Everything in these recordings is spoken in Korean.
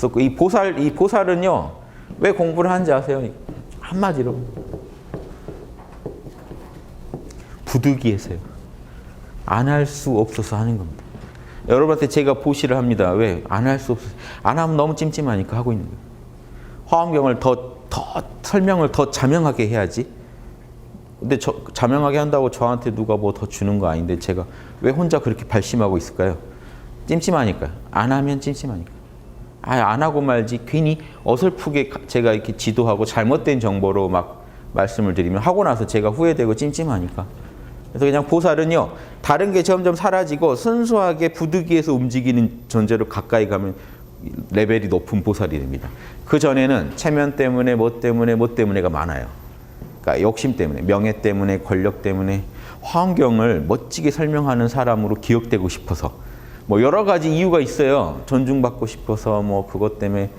썼고 이 보살 이 보살은요 왜 공부를 하는지 아세요? 한마디로 부득이해서요. 안 할 수 없어서 하는 겁니다. 여러분한테 제가 보시를 합니다. 왜? 안 할 수 없어서. 안 하면 너무 찜찜하니까 하고 있는 거예요. 화엄경을 더, 더 설명을 더 자명하게 해야지. 근데 저, 자명하게 한다고 저한테 누가 뭐 더 주는 거 아닌데 제가 왜 혼자 그렇게 발심하고 있을까요? 찜찜하니까요. 안 하면 찜찜하니까. 아예 안 하고 말지 괜히 어설프게 가- 제가 이렇게 지도하고 잘못된 정보로 막 말씀을 드리면 하고 나서 제가 후회되고 찜찜하니까. 그래서 그냥 보살은요 다른 게 점점 사라지고 순수하게 부득이해서 움직이는 존재로 가까이 가면 레벨이 높은 보살이 됩니다. 그 전에는 체면 때문에 뭐 때문에 뭐 때문에가 많아요. 그러니까 욕심 때문에 명예 때문에 권력 때문에 화엄경을 멋지게 설명하는 사람으로 기억되고 싶어서 뭐 여러 가지 이유가 있어요. 존중받고 싶어서 뭐 그것 때문에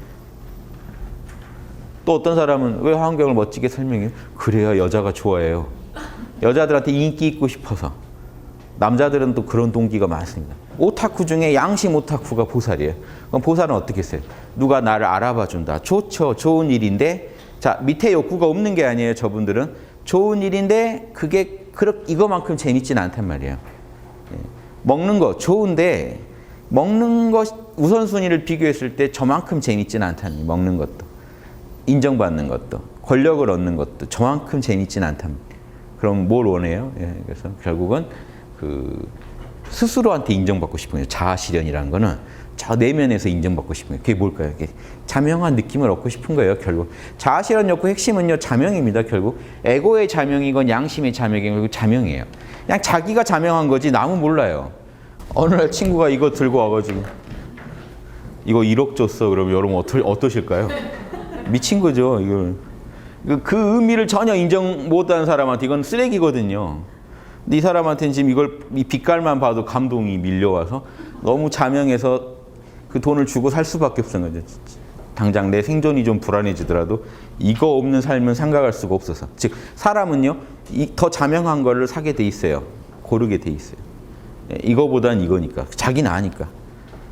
또 어떤 사람은 왜 화엄경을 멋지게 설명해요? 그래야 여자가 좋아해요. 여자들한테 인기 있고 싶어서. 남자들은 또 그런 동기가 많습니다. 오타쿠 중에 양심 오타쿠가 보살이에요. 그럼 보살은 어떻게 했어요? 누가 나를 알아봐 준다. 좋죠. 좋은 일인데 자 밑에 욕구가 없는 게 아니에요. 저분들은 좋은 일인데 그게 그렇 이거만큼 재밌진 않단 말이에요. 예. 먹는 거 좋은데 먹는 것 우선순위를 비교했을 때 저만큼 재밌진 거예요. 먹는 것도 인정받는 것도 권력을 얻는 것도 저만큼 재밌진 않답니다. 그럼 뭘 원해요? 예, 그래서 결국은 그 스스로한테 인정받고 싶은 거예요. 자아 실현이라는 거는 저 내면에서 인정받고 싶은 거예요. 그게 뭘까요? 그게 자명한 느낌을 얻고 싶은 거예요. 결국 자아 실현 욕구 핵심은요 자명입니다. 결국 에고의 자명이건 양심의 자명이건 자명이에요. 그냥 자기가 자명한 거지 남은 몰라요. 어느 날 친구가 이거 들고 와가지고 이거 1억 줬어. 그러면 여러분 어떠, 어떠실까요? 미친 거죠. 이걸 그, 그 의미를 전혀 인정 못하는 사람한테 이건 쓰레기거든요. 근데 이 사람한테는 지금 이걸 이 빛깔만 봐도 감동이 밀려와서 너무 자명해서 그 돈을 주고 살 수밖에 없는 거죠. 당장 내 생존이 좀 불안해지더라도 이거 없는 삶은 생각할 수가 없어서 즉 사람은요 이, 더 자명한 거를 사게 돼 있어요. 고르게 돼 있어요. 예, 이거보단 이거니까 자기는 아니까.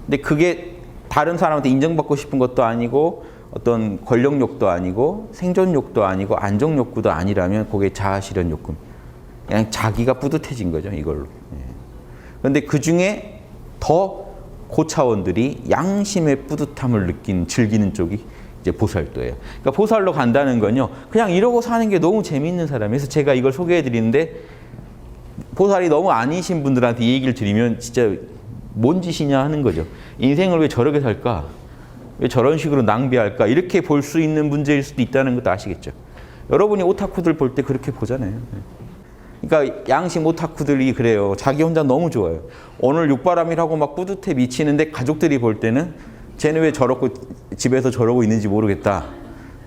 근데 그게 다른 사람한테 인정받고 싶은 것도 아니고 어떤 권력욕도 아니고 생존욕도 아니고 안정욕구도 아니라면 그게 자아실현 욕구. 그냥 자기가 뿌듯해진 거죠 이걸로. 그런데 그 중에 더 고차원들이 양심의 뿌듯함을 느낀 즐기는 쪽이 이제 보살도예요. 그러니까 보살로 간다는 건요. 그냥 이러고 사는 게 너무 재미있는 사람이에서 제가 이걸 소개해 드리는데 보살이 너무 아니신 분들한테 이 얘기를 드리면 진짜 뭔 짓이냐 하는 거죠. 인생을 왜 저렇게 살까? 왜 저런 식으로 낭비할까? 이렇게 볼 수 있는 문제일 수도 있다는 것도 아시겠죠. 여러분이 오타쿠들 볼 때 그렇게 보잖아요. 그러니까 양심 오타쿠들이 그래요. 자기 혼자 너무 좋아요. 오늘 육바람이라고 막 뿌듯해 미치는데 가족들이 볼 때는 쟤는 왜 저렇고 집에서 저러고 있는지 모르겠다.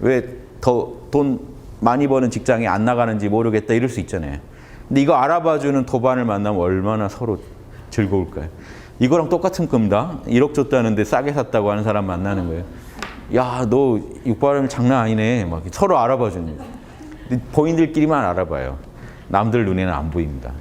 왜 더 돈 많이 버는 직장에 안 나가는지 모르겠다 이럴 수 있잖아요. 근데 이거 알아봐주는 도반을 만나면 얼마나 서로 즐거울까요? 이거랑 똑같은 겁니다. 1억 줬다는데 싸게 샀다고 하는 사람 만나는 거예요. 야, 너 육바람 장난 아니네. 막 서로 알아봐주는 거예요. 근데 본인들끼리만 알아봐요. 남들 눈에는 안 보입니다.